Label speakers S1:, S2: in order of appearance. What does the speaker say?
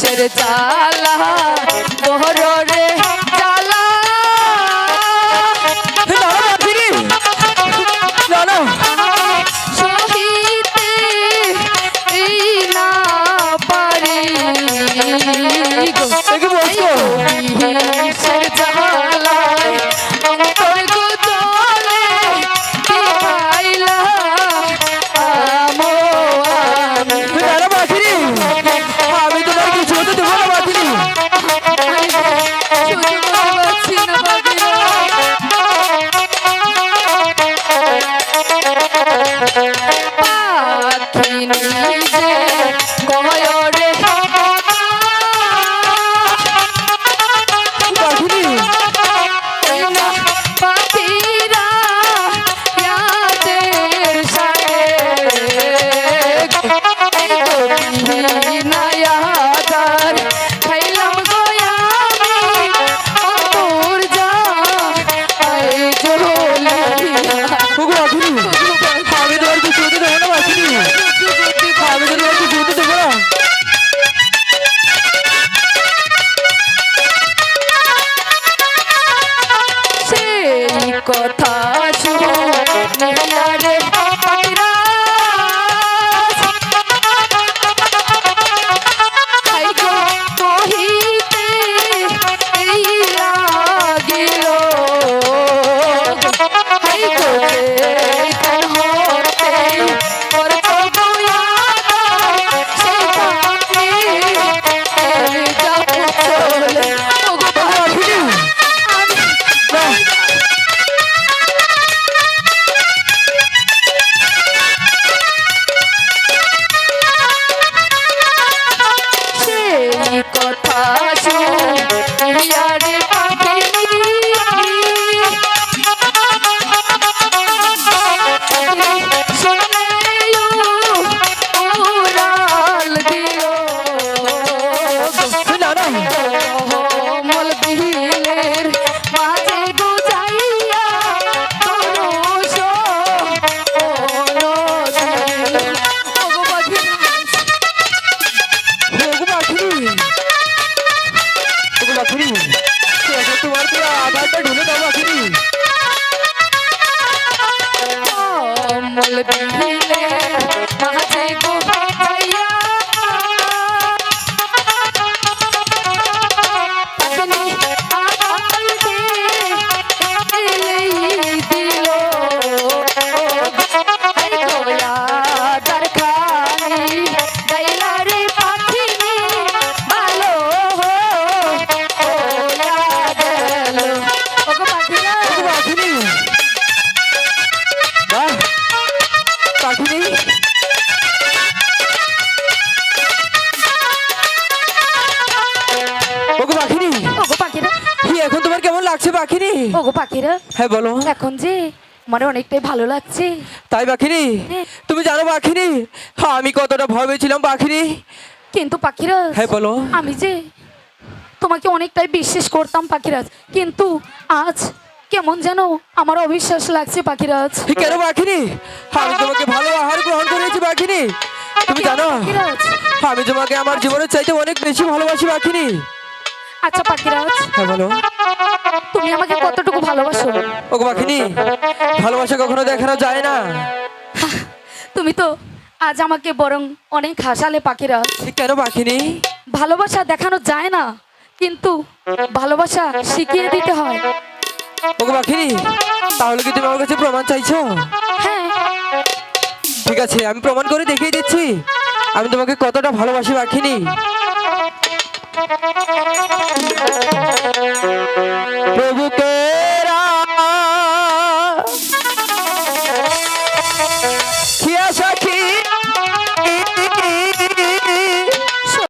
S1: বিষের তালা মোহরে এই না পারি।
S2: Thank you.
S1: কমল বিলে মাঝে গোহাইয়া
S2: লাগছে বাঘিনী
S1: ওগো পাখিরা
S2: হ্যাঁ বলো।
S1: এখন যে মানে অনেকটাই ভালো লাগছে।
S2: তাই বাঘিনী
S1: হ্যাঁ।
S2: তুমি জানো বাঘিনী হ্যাঁ আমি কতটা ভয় পেয়েছিলাম বাঘিনী
S1: কিন্তু পাখিরা
S2: হ্যাঁ বলো।
S1: আমি যে তোমাকে অনেকটাই বিশ্বাস করতাম পাখিরাজ কিন্তু আজ কেমন যেন আমার অবিশ্বাস লাগছে পাখিরাজ।
S2: কেন বাঘিনী আমি তোমাকে ভালো আহার গ্রহণ করেছি বাঘিনী তুমি জানো? আমি তোমাকে আমার জীবনের চাইতে অনেক বেশি ভালোবাসি বাঘিনী
S1: আচ্ছা পাখিরাজ।
S2: হ্যাঁ বলো।
S1: তুমি আমাকে কতটুকু ভালোবাসো?
S2: ওগো পাখিনি ভালোবাসা কখনো দেখানো যায় না।
S1: তুমি তো আজ আমাকে বরং অনেক হাসালে পাখিরাজ।
S2: কেন পাখিনি?
S1: ভালোবাসা দেখানো যায় না কিন্তু ভালোবাসা শিখিয়ে দিতে হয়।
S2: ওগো পাখিনি তাহলে কি তুমি আমার কাছে প্রমাণ চাইছো?
S1: হ্যাঁ।
S2: ঠিক আছে আমি প্রমাণ করে দেখিয়ে দিচ্ছি। আমি তোমাকে কতটা ভালোবাসি প্রভুকে